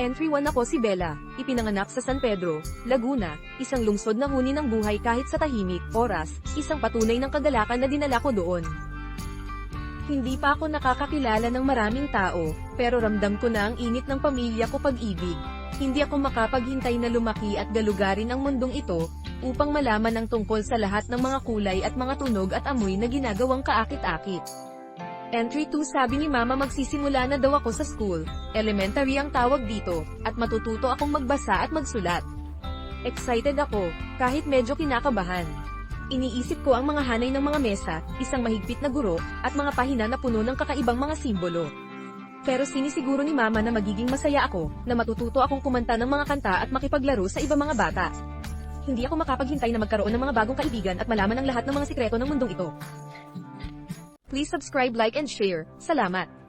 Entry 1 ako si Bella, ipinanganak sa San Pedro, Laguna, isang lungsod na huni ng buhay kahit sa tahimik, oras, isang patunay ng kagalakan na dinala ko doon. Hindi pa ako nakakakilala ng maraming tao, pero ramdam ko na ang init ng pamilya ko pag-ibig. Hindi ako makapaghintay na lumaki at galugarin ang mundong ito, upang malaman ang tungkol sa lahat ng mga kulay at mga tunog at amoy na ginagawang kaakit-akit. Entry 2 sabi ni mama magsisimula na daw ako sa school, elementary ang tawag dito, at matututo akong magbasa at magsulat. Excited ako, kahit medyo kinakabahan. Iniisip ko ang mga hanay ng mga mesa, isang mahigpit na guro, at mga pahina na puno ng kakaibang mga simbolo. Pero sinisiguro ni mama na magiging masaya ako, na matututo akong kumanta ng mga kanta at makipaglaro sa ibang mga bata. Hindi ako makapaghintay na magkaroon ng mga bagong kaibigan at malaman ang lahat ng mga sikreto ng mundong ito. Please subscribe, like, and share. Salamat!